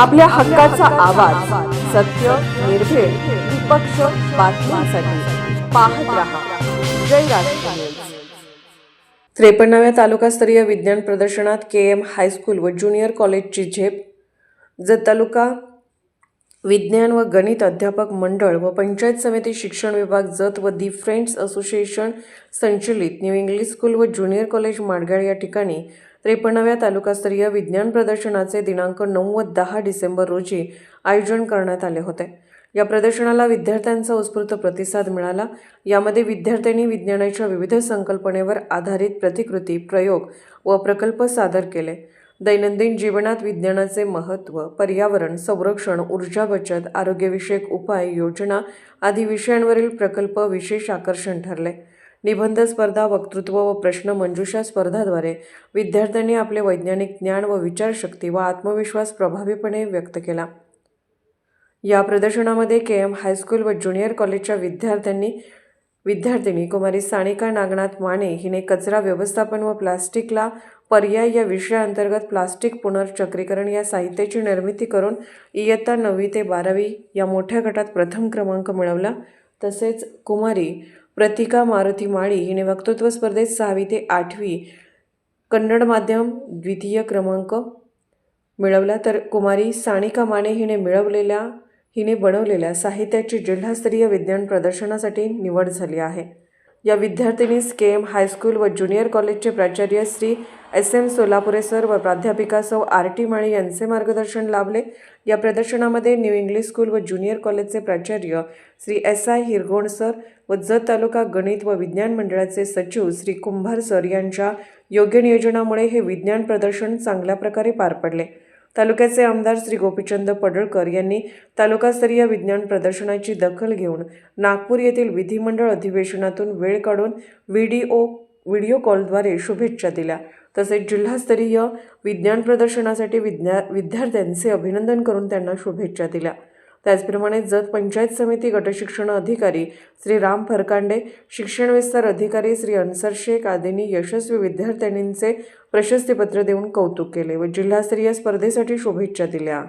आपल्या हक्काचा आवाज सत्य निर्भेळ निपक्ष बातम्यांसाठी पाहत राहा. जय राष्ट्र त्रेपन्नाव्या तालुकास्तरीय विज्ञान प्रदर्शनात के एम हायस्कूल व ज्युनियर कॉलेजची झेप जत तालुका विज्ञान व गणित अध्यापक मंडळ व पंचायत समिती शिक्षण विभाग जत व दी फ्रेंड्स असोसिएशन संचलित. न्यू इंग्लिश स्कूल व ज्युनियर कॉलेज माडगाळ या ठिकाणी त्रेपन्नाव्या तालुकास्तरीय विज्ञान प्रदर्शनाचे दिनांक नऊ व दहा डिसेंबर रोजी आयोजन करण्यात आले होते. या प्रदर्शनाला विद्यार्थ्यांचा उत्स्फूर्त प्रतिसाद मिळाला. यामध्ये विद्यार्थ्यांनी विज्ञानाच्या विविध संकल्पनेवर आधारित प्रतिकृती प्रयोग व प्रकल्प सादर केले. दैनंदिन जीवनात विज्ञानाचे महत्त्व पर्यावरण संरक्षण ऊर्जा बचत आरोग्यविषयक उपाय योजना आदी विषयांवरील प्रकल्प विशेष आकर्षण ठरले. निबंध स्पर्धा वक्तृत्व व प्रश्न मंजुषा स्पर्धाद्वारे विद्यार्थ्यांनी आपले वैज्ञानिक ज्ञान व विचारशक्ती व आत्मविश्वास प्रभावीपणे व्यक्त केला. या प्रदर्शनामध्ये के एम हायस्कूल व ज्युनियर कॉलेजच्या विद्यार्थ्यांनी विद्यार्थिनी कुमारी सानिका नागनाथ माने हिने कचरा व्यवस्थापन व प्लास्टिकला पर्याय या विषयाअंतर्गत प्लास्टिक पुनर्चक्रीकरण या साहित्याची निर्मिती करून इयत्ता नववी ते बारावी या मोठ्या गटात प्रथम क्रमांक मिळवला. तसेच कुमारी प्रतिका मारुती माळी हिने वक्तृत्व स्पर्धेत सहावी ते आठवी कन्नड माध्यम द्वितीय क्रमांक मिळवला. तर कुमारी सानिका माने हिने मिळवलेल्या हिने बनवलेल्या साहित्याची जिल्हास्तरीय विज्ञान प्रदर्शनासाठी निवड झाली आहे. या विद्यार्थिनीस के एम हायस्कूल व ज्युनियर कॉलेजचे प्राचार्य Shri S M Solapure sir व प्राध्यापिका सौ आर टी माळे यांचे मार्गदर्शन लाभले. या प्रदर्शनामध्ये न्यू इंग्लिश स्कूल व ज्युनियर कॉलेजचे प्राचार्य Shri S I Hirgon sir व जत तालुका गणित व विज्ञान मंडळाचे सचिव श्री कुंभार सर यांच्या योग्य नियोजनामुळे हे विज्ञान प्रदर्शन चांगल्या प्रकारे पार पडले. तालुक्याचे आमदार श्री गोपीचंद पडळकर यांनी तालुकास्तरीय विज्ञान प्रदर्शनाची दखल घेऊन नागपूर येथील विधिमंडळ अधिवेशनातून वेळ काढून व्हिडिओ व्हिडिओ कॉलद्वारे शुभेच्छा दिल्या. तसेच जिल्हास्तरीय विज्ञान प्रदर्शनासाठी विद्या विद्यार्थ्यांचे अभिनंदन करून त्यांना शुभेच्छा दिल्या. त्याचप्रमाणे जत पंचायत समिती गटशिक्षण अधिकारी श्री राम फरकांडे शिक्षण विस्तार अधिकारी श्री अन्सर शेख आदींनी यशस्वी विद्यार्थिनींचे प्रशस्तीपत्र देऊन कौतुक केले व जिल्हास्तरीय स्पर्धेसाठी शुभेच्छा दिल्या.